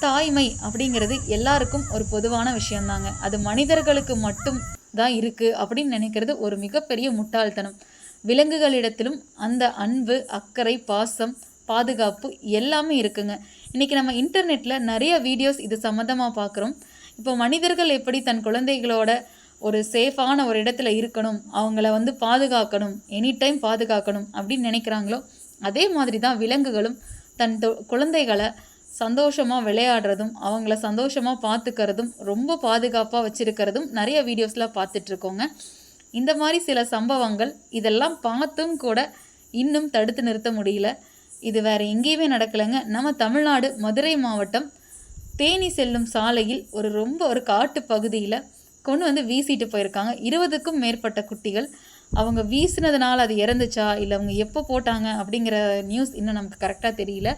தாய்மை அப்படிங்கிறது எல்லாருக்கும் ஒரு பொதுவான விஷயம்தாங்க. அது மனிதர்களுக்கு மட்டும் தான் இருக்குது அப்படின்னு நினைக்கிறது ஒரு மிகப்பெரிய முட்டாள்தனம். விலங்குகளிடத்திலும் அந்த அன்பு அக்கறை பாசம் பாதுகாப்பு எல்லாமே இருக்குங்க. இன்றைக்கி நம்ம இன்டர்நெட்டில் நிறைய வீடியோஸ் இது சம்மந்தமாக பார்க்குறோம் இப்போ மனிதர்கள் எப்படி தன் குழந்தைகளோட ஒரு சேஃபான ஒரு இடத்துல இருக்கணும் அவங்கள வந்து பாதுகாக்கணும் எனி டைம் பாதுகாக்கணும் அப்படின்னு நினைக்கிறாங்களோ அதே மாதிரி தான் விலங்குகளும் தன் தொ- குழந்தைகளை சந்தோஷமாக விளையாடுறதும் அவங்கள சந்தோஷமாக பார்த்துக்கிறதும் ரொம்ப பாதுகாப்பாக வச்சுருக்கிறதும் நிறைய வீடியோஸில் பார்த்துட்ருக்கோங்க இந்த மாதிரி சில சம்பவங்கள் இதெல்லாம் பார்த்தும் கூட இன்னும் தடுத்து நிறுத்த முடியல. இது வேறு எங்கேயுமே நடக்கலைங்க. நம்ம தமிழ்நாடு மதுரை மாவட்டம் தேனி செல்லும் சாலையில் ஒரு ரொம்ப ஒரு காட்டு பகுதியில் கொண்டு வந்து வீசிட்டு போயிருக்காங்க. இருபதுக்கும் மேற்பட்ட குட்டிகள். அவங்க வீசினதுனால அது இறந்துச்சா? இல்லை அவங்க எப்போ போட்டாங்க? அப்படிங்கிற நியூஸ் இன்னும் நமக்கு கரெக்டாக தெரியல.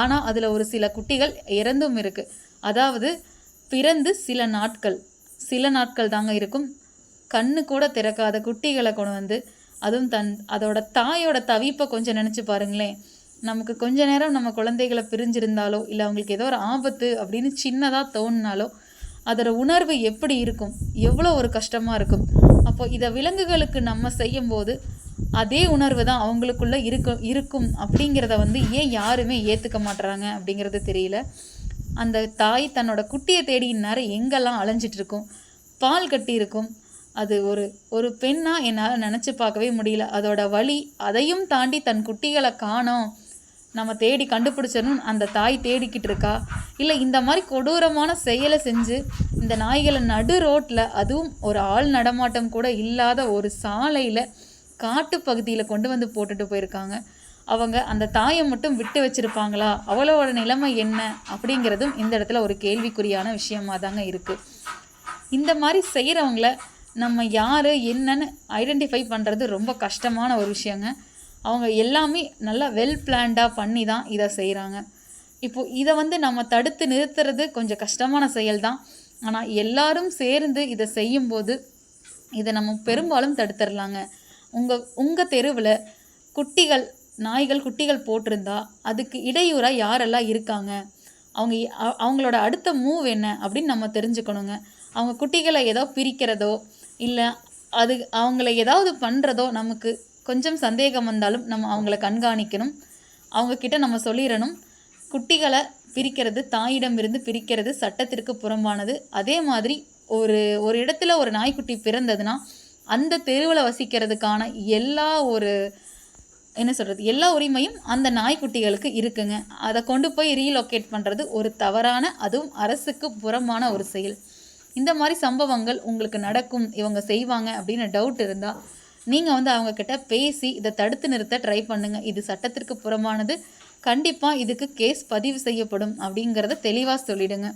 ஆனால் அதில் ஒரு சில குட்டிகள் இறந்தும் இருக்குது அதாவது பிறந்து சில நாட்கள். சில நாட்கள் தாங்க இருக்கும். கண்ணு கூட திறக்காத குட்டிகளை கொண்டு வந்து அதுவும் தன் அதோட தாயோட தவிப்பை கொஞ்சம் நினச்சி பாருங்களேன். நமக்கு கொஞ்ச நேரம் நம்ம குழந்தைகளை பிரிஞ்சிருந்தாலோ இல்லை அவங்களுக்கு ஏதோ ஒரு ஆபத்து அப்படின்னு சின்னதாக தோணுனாலோ அதோட உணர்வு எப்படி இருக்கும்? எவ்வளோ ஒரு கஷ்டமாக இருக்கும்? அப்போ இதை விலங்குகளுக்கு நம்ம செய்யும்போது அதே உணர்வு தான் அவங்களுக்குள்ள இருக்கும் இருக்கும் அப்படிங்கிறத வந்து ஏன் யாருமே ஏற்றுக்க மாட்டுறாங்க அப்படிங்கிறது தெரியல. அந்த தாய் தன்னோட குட்டியை தேடி இந்நேரம் எங்கெல்லாம் அலைஞ்சிட்டு இருக்கும்? பால் கட்டி இருக்கும். அது ஒரு ஒரு பெண்ணாக என்னால் நினச்சி பார்க்கவே முடியல. அதோட வலி அதையும் தாண்டி தன் குட்டிகளை காணோம். நம்ம தேடி கண்டுபிடிச்சிடணும். அந்த தாய் தேடிக்கிட்டு இருக்கா? இல்லை இந்த மாதிரி கொடூரமான செயலை செஞ்சு இந்த நாய்களை நடு ரோட்டில் அதுவும் ஒரு ஆள் நடமாட்டம் கூட இல்லாத ஒரு சாலையில் காட்டு பகுதியில் கொண்டு வந்து போட்டுட்டு போயிருக்காங்க. அவங்க அந்த தாயை மட்டும் விட்டு வச்சுருப்பாங்களா? அவளோட நிலைமை என்ன? அப்படிங்கிறதும் இந்த இடத்துல ஒரு கேள்விக்குறியான விஷயமா தாங்க இருக்குது இந்த மாதிரி செய்கிறவங்கள நம்ம யார் என்னன்னு ஐடென்டிஃபை பண்ணுறது ரொம்ப கஷ்டமான ஒரு விஷயங்க. அவங்க எல்லாமே நல்லா வெல் பிளான்டாக பண்ணி தான் இதை செய்கிறாங்க இப்போது இதை வந்து நம்ம தடுத்து நிறுத்துறது கொஞ்சம் கஷ்டமான செயல் தான் ஆனால் எல்லாரும் சேர்ந்து இதை செய்யும்போது இதை நம்ம பெரும்பாலும் தடுத்துடலாங்க. உங்கள் உங்கள் தெருவில் குட்டிகள் நாய்கள் குட்டிகள் போட்டிருந்தா அதுக்கு இடையூறாக யாரெல்லாம் இருக்காங்க? அவங்க அவங்களோட அடுத்த மூவ் என்ன அப்படின்னு நம்ம தெரிஞ்சுக்கணுங்க. அவங்க குட்டிகளை ஏதோ பிரிக்கிறதோ இல்லை அது அவங்கள ஏதாவது பண்ணுறதோ நமக்கு கொஞ்சம் சந்தேகம் வந்தாலும் நம்ம அவங்கள கண்காணிக்கணும். அவங்கக்கிட்ட நம்ம சொல்லிடணும். குட்டிகளை பிரிக்கிறது தாயிடமிருந்து பிரிக்கிறது சட்டத்திற்கு புறம்பானது. அதே மாதிரி ஒரு ஒரு இடத்துல ஒரு நாய்க்குட்டி பிறந்ததுன்னா அந்த தெருவில் வசிக்கிறதுக்கான எல்லா ஒரு என்ன சொல்கிறது எல்லா உரிமையும் அந்த நாய்க்குட்டிகளுக்கு இருக்குங்க. அதை கொண்டு போய் ரீலொகேட் பண்ணுறது ஒரு தவறான அதுவும் அரசுக்கு புறமான ஒரு செயல். இந்த மாதிரி சம்பவங்கள் உங்களுக்கு நடக்கும் இவங்க செய்வாங்க அப்படின்னு டவுட் இருந்தால் நீங்கள் வந்து அவங்கக்கிட்ட பேசி இதை தடுத்து நிறுத்த ட்ரை பண்ணுங்கள் இது சட்டத்திற்கு புறமானது கண்டிப்பாக இதுக்கு கேஸ் பதிவு செய்யப்படும் அப்படிங்கிறத தெளிவாக சொல்லிடுங்க.